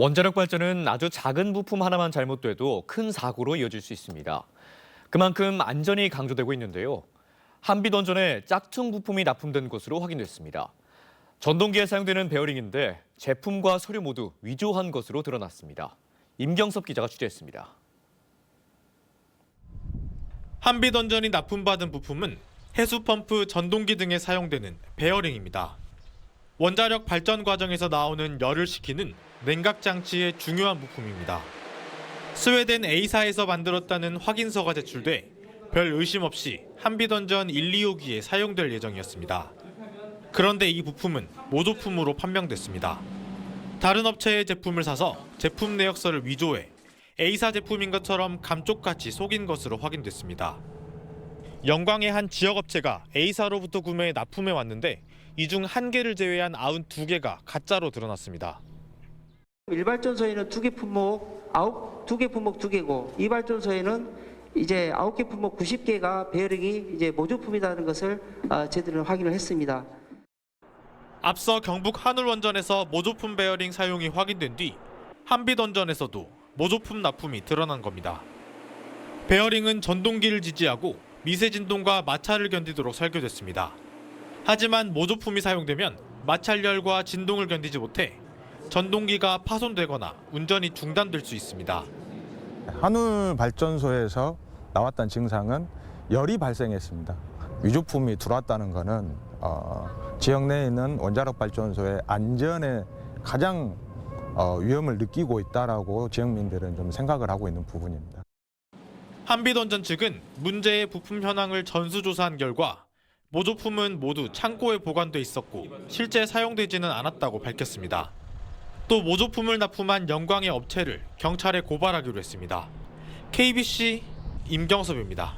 원자력 발전은 아주 작은 부품 하나만 잘못돼도 큰 사고로 이어질 수 있습니다. 그만큼 안전이 강조되고 있는데요. 한빛원전에 짝퉁 부품이 납품된 것으로 확인됐습니다. 전동기에 사용되는 베어링인데 제품과 서류 모두 위조한 것으로 드러났습니다. 임경섭 기자가 취재했습니다. 한빛원전이 납품받은 부품은 해수펌프, 전동기 등에 사용되는 베어링입니다. 원자력 발전 과정에서 나오는 열을 식히는 냉각 장치의 중요한 부품입니다. 스웨덴 A사에서 만들었다는 확인서가 제출돼 별 의심 없이 한빛원전 1, 2호기에 사용될 예정이었습니다. 그런데 이 부품은 모조품으로 판명됐습니다. 다른 업체의 제품을 사서 제품 내역서를 위조해 A사 제품인 것처럼 감쪽같이 속인 것으로 확인됐습니다. 영광의 한 지역 업체가 A사로부터 구매해 납품해 왔는데 이 중 한 개를 제외한 92개가 가짜로 드러났습니다. 일발전소에는 두 개 품목 아홉 두 개 품목 두 개고 이발전소에는 이제 아홉 개 품목 90개가 베어링이 이제 모조품이라는 것을 아, 저희들은 확인을 했습니다. 앞서 경북 한울원전에서 모조품 베어링 사용이 확인된 뒤 한빛원전에서도 모조품 납품이 드러난 겁니다. 베어링은 전동기를 지지하고 미세 진동과 마찰을 견디도록 설계됐습니다. 하지만 모조품이 사용되면 마찰열과 진동을 견디지 못해 전동기가 파손되거나 운전이 중단될 수 있습니다. 한울 발전소에서 나왔던 증상은 열이 발생했습니다. 위조품이 들어왔다는 것은 어, 지역 내에 있는 원자력 발전소의 안전에 가장 어, 위험을 느끼고 있다라고 지역민들은 좀 생각을 하고 있는 부분입니다. 한빛원전 측은 문제의 부품 현황을 전수조사한 결과 모조품은 모두 창고에 보관돼 있었고 실제 사용되지는 않았다고 밝혔습니다. 또 모조품을 납품한 영광의 업체를 경찰에 고발하기로 했습니다. KBC 임경섭입니다.